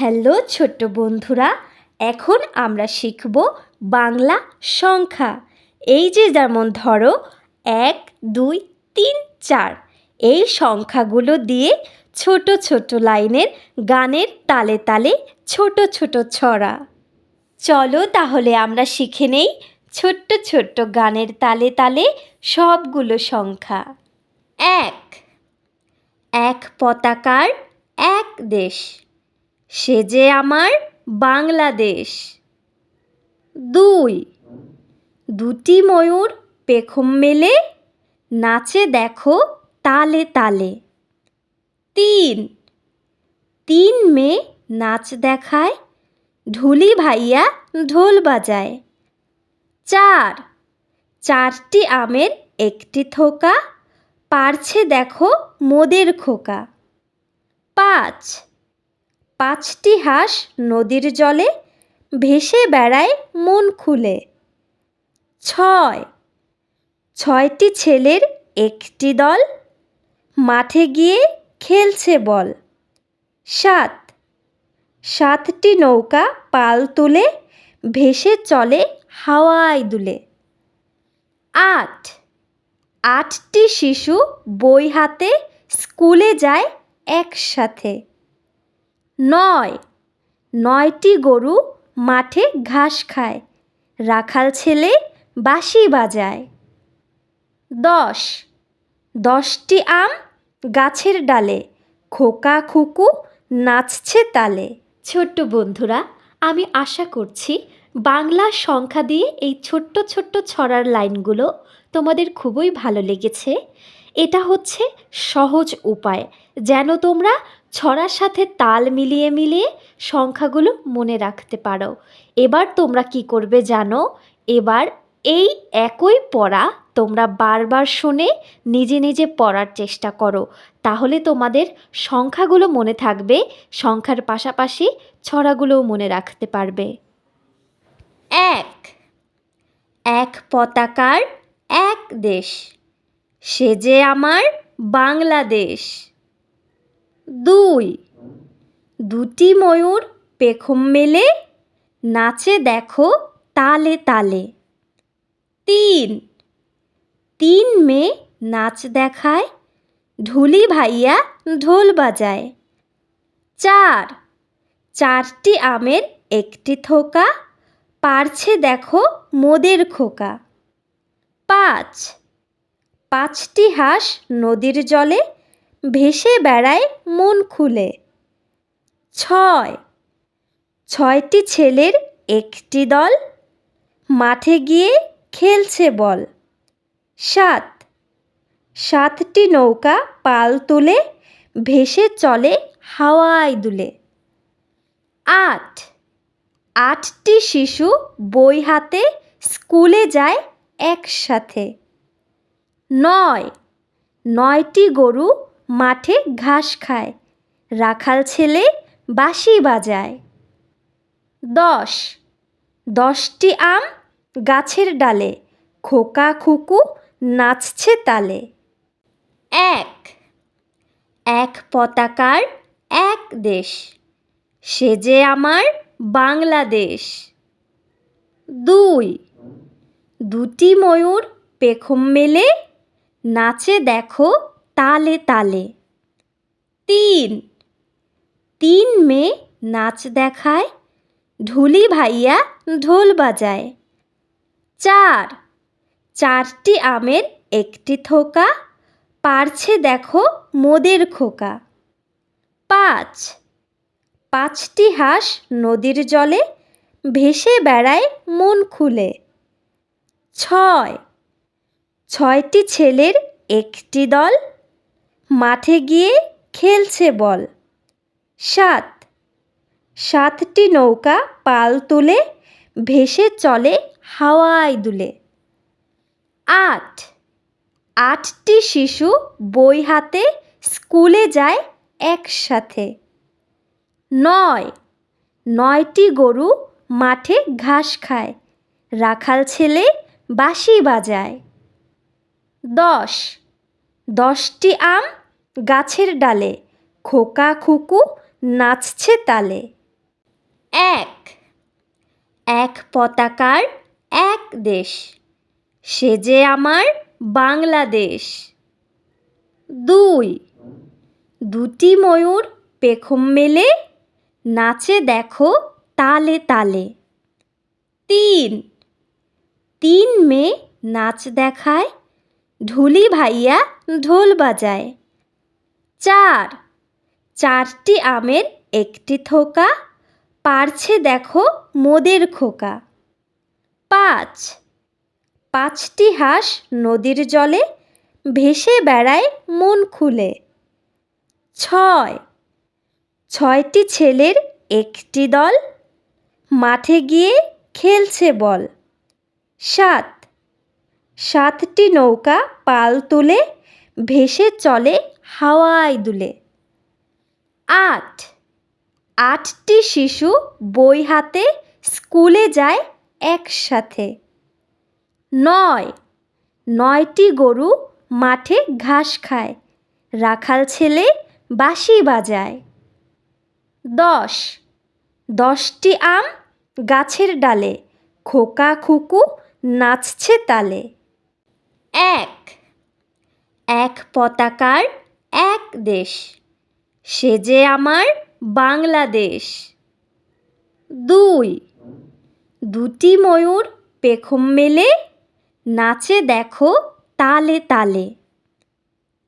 Hello ছোট্ট বন্ধুরা, এখন আমরা শিখব বাংলা সংখ্যা। এই যে যেমন ধরো, এক, দুই, তিন, চার। এই সংখ্যাগুলো দিয়ে ছোট ছোট লাইনের গানের তালে তালে ছোট ছোট ছড়া। চলো তাহলে আমরা শিখে নেই ছোট্ট ছোট্ট গানের তালে তালে সবগুলো সংখ্যা। এক এক পতাকার এক দেশ। সে যে আমার বাংলাদেশ। দুই, দুটি ময়ূর পেখম মেলে, নাচে দেখো তালে তালে। তিন তিন মেয়ে নাচ দেখায়, ঢুলি ভাইয়া ঢোল বাজায়। চার, চারটি আমের একটি থোকা, পারছে দেখো মোদের খোকা। পাঁচ পাঁচটি হাঁস নদীর জলে ভেসে বেড়ায় মন খুলে। ছয়। ছয়টি ছেলের একটি দল মাঠে গিয়ে খেলছে বল। সাত। সাতটি নৌকা পাল তুলে ভেসে চলে হাওয়ায় দুলে। আট। আটটি শিশু বই হাতে স্কুলে যায় একসাথে। নয়। নয়টি গরু মাঠে ঘাস খায়, রাখাল ছেলে বাঁশি বাজায়। দশ। দশটি আম গাছের ডালে, খোকা খুকু নাচছে তালে। ছোট্ট বন্ধুরা, আমি আশা করছি বাংলা সংখ্যা দিয়ে এই ছোট্ট ছোট্ট ছড়ার লাইনগুলো তোমাদের খুবই ভালো লেগেছে। এটা হচ্ছে সহজ উপায়, যেন তোমরা ছড়ার সাথে তাল মিলিয়ে মিলিয়ে সংখ্যাগুলো মনে রাখতে পারো। এবার তোমরা কি করবে জানো? এবার এই একই পড়া তোমরা বারবার শুনে নিজে নিজে পড়ার চেষ্টা করো। তাহলে তোমাদের সংখ্যাগুলো মনে থাকবে, সংখ্যার পাশাপাশি ছড়াগুলোও মনে রাখতে পারবে। এক। এক পতাকার এক দেশ। সে যে আমার বাংলাদেশ। দুই। দুটি ময়ূর পেখম মেলে, নাচে দেখো তালে তালে। তিন। তিন মেয়ে নাচ দেখায় ঢুলি ভাইয়া ঢোল বাজায়। চার। চারটি আমের একটি থোকা, পারছে দেখো মোদের খোকা। পাঁচ। পাঁচটি হাঁস নদীর জলে ভেসে বেড়ায় মন খুলে। ছয়। ছয়টি ছেলের একটি দল। মাঠে গিয়ে খেলছে বল। সাত। সাতটি নৌকা পাল তুলে ভেসে চলে হাওয়ায় দুলে। আট। আটটি শিশু বই হাতে স্কুলে যায় একসাথে। নয়। নয়টি গরু মাঠে ঘাস খায়, রাখাল ছেলে বাঁশি বাজায়। দশ। দশটি আম গাছের ডালে, খোকা খুকু নাচছে তালে। এক। এক পতাকার এক দেশ, সে যে আমার বাংলাদেশ। দুই। দুটি ময়ূর পেখম মেলে, নাচে দেখো তালে তালে। তিন। তিন মেয়ে নাচ দেখায় ঢুলি ভাইয়া ঢোল বাজায়। চার। চারটি আমের একটি থোকা, পারছে দেখো মোদের খোকা। পাঁচ। পাঁচটি হাঁস নদীর জলে, ভেসে বেড়ায় মন খুলে। ছয়। ছয়টি ছেলের একটি দল মাঠে গিয়ে খেলছে বল। সাত। সাতটি নৌকা পাল তুলে ভেসে চলে হাওয়ায় দুলে। আট। আটটি শিশু বই হাতে স্কুলে যায় একসাথে। নয়। নয়টি গরু মাঠে ঘাস খায়। রাখাল ছেলে বাঁশি বাজায়। দশ। দশটি আম গাছের ডালে খোকা খুকু নাচছে তালে। এক এক পতাকার এক দেশ, সে যে আমার বাংলাদেশ। দুই, দুটি ময়ূর পেখম মেলে, নাচে দেখো তালে তালে। তিন তিন মেয়ে নাচ দেখায়, ঢুলি ভাইয়া ঢোল বাজায়। চার। চারটি আমের একটি থোকা, পারছে দেখো মোদের খোকা। পাঁচ। পাঁচটি হাঁস নদীর জলে ভেসে বেড়ায় মন খুলে। ছয়। ছয়টি ছেলের একটি দল মাঠে গিয়ে খেলছে বল। সাত। সাতটি নৌকা পাল তুলে ভেসে চলে হাওয়ায় দুলে। আট। আটটি শিশু বই হাতে স্কুলে যায় একসাথে। নয়। নয়টি গরু মাঠে ঘাস খায়। রাখাল ছেলে বাঁশি বাজায়। দশ। দশটি আম গাছের ডালে। খোকা খুকু নাচছে তালে। এক। এক পতাকার এক দেশ। সে যে আমার বাংলাদেশ। দুই। দুটি ময়ূর পেখম মেলে, নাচে দেখো তালে তালে।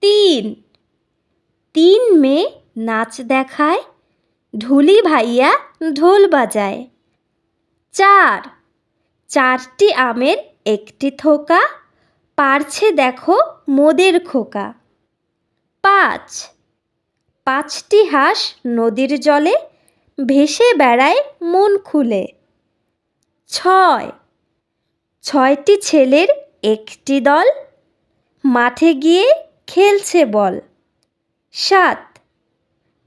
তিন। তিন মেয়ে নাচ দেখায়, ঢুলি ভাইয়া ঢোল বাজায়। চার। চারটি আমের একটি থোকা, পারছে দেখো মোদের খোকা। পাঁচ। পাঁচটি হাঁস নদীর জলে ভেসে বেড়ায় মন খুলে। ছয়। ছয়টি ছেলের একটি দল মাঠে গিয়ে খেলছে বল। সাত।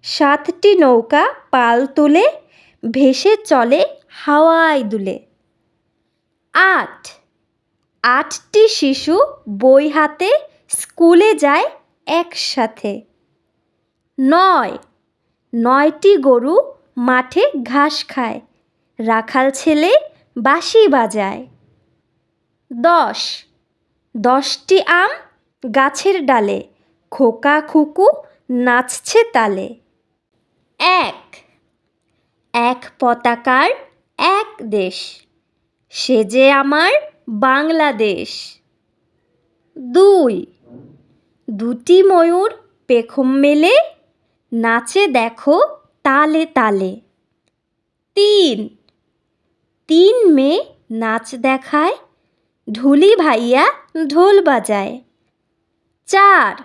সাতটি নৌকা পাল তুলে ভেসে চলে হাওয়ায় দুলে। আট। আটটি শিশু বই হাতে স্কুলে যায় একসাথে। নয়। নয়টি গরু মাঠে ঘাস খায়। রাখাল ছেলে বাঁশি বাজায়। দশ। দশটি আম গাছের ডালে। খোকা খুকু নাচছে তালে। এক। এক পতাকার এক দেশ। সে যে আমার বাংলাদেশ। দুই। দুটি ময়ূর পেখম মেলে, নাচে দেখো তালে তালে। তিন। তিন মেয়ে নাচ দেখায় ঢুলি ভাইয়া ঢোল বাজায়। চার।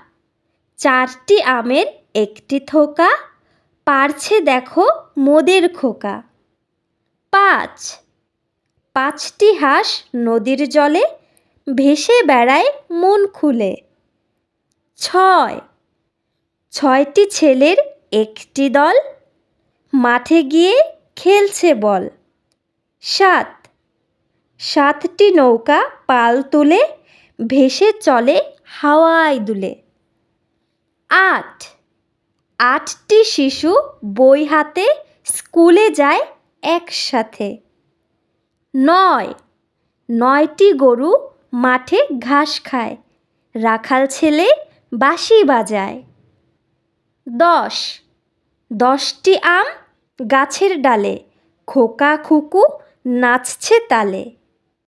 চারটি আমের একটি থোকা, পারছে দেখো মোদের খোকা। পাঁচ। পাঁচটি হাঁস নদীর জলে, ভেসে বেড়ায় মন খুলে। ছয়। ছয়টি ছেলের একটি দল মাঠে গিয়ে খেলছে বল। সাত। সাতটি নৌকা পাল তুলে ভেসে চলে হাওয়ায় দুলে। আট। আটটি শিশু বই হাতে স্কুলে যায় একসাথে। নয়। নয়টি গরু মাঠে ঘাস খায়। রাখাল ছেলে বাঁশি বাজায়। দশ। দশটি আম গাছের ডালে খোকা খুকু নাচছে তালে।